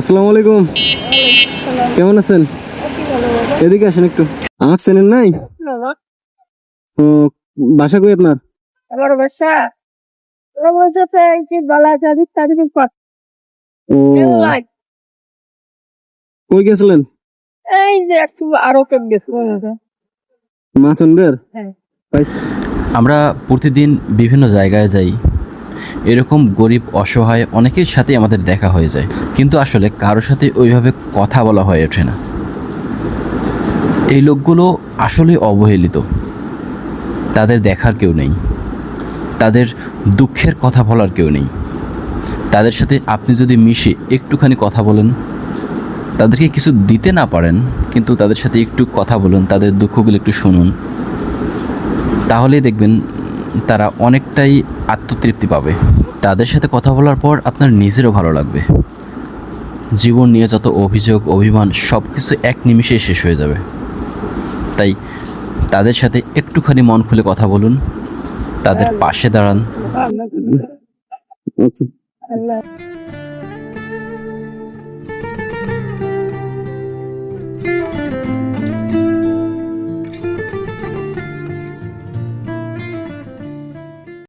আসসালামু আলাইকুম। কেমন আছেন? এদিকে আসেন একটু। আমার চেনেন নাই? ও বাসা কই আপনার? আমার বাসা ও। কই গেছিলেন? এই যে একটু আরও কেন গেছিল মাছ হ্যাঁ। আমরা প্রতিদিন বিভিন্ন জায়গায় যাই। এরকম গরিব, অসহায় অনেকের সাথে আমাদের দেখা হয়ে যায়। কিন্তু আসলে কারোর সাথে ওইভাবে কথা বলা হয়ে ওঠে না। এই লোকগুলো আসলে অবহেলিত। তাদের দেখার কেউ নেই। তাদের দুঃখের কথা বলার কেউ নেই। তাদের সাথে আপনি যদি মিশে একটুখানি কথা বলেন, তাদেরকে কিছু দিতে না পারেন, কিন্তু তাদের সাথে একটু কথা বলুন, তাদের দুঃখগুলো একটু শুনুন, তাহলেই দেখবেন তারা অনেকটাই আত্মতৃপ্তি পাবে। তাদের সাথে কথা বলার পর আপনার নিজেরও ভালো লাগবে। জীবন নিয়ে যত অভিযোগ, অভিমান সব কিছু এক নিমিষে শেষ হয়ে যাবে। তাই তাদের সাথে একটুখানি মন খুলে কথা বলুন। তাদের পাশে দাঁড়ান।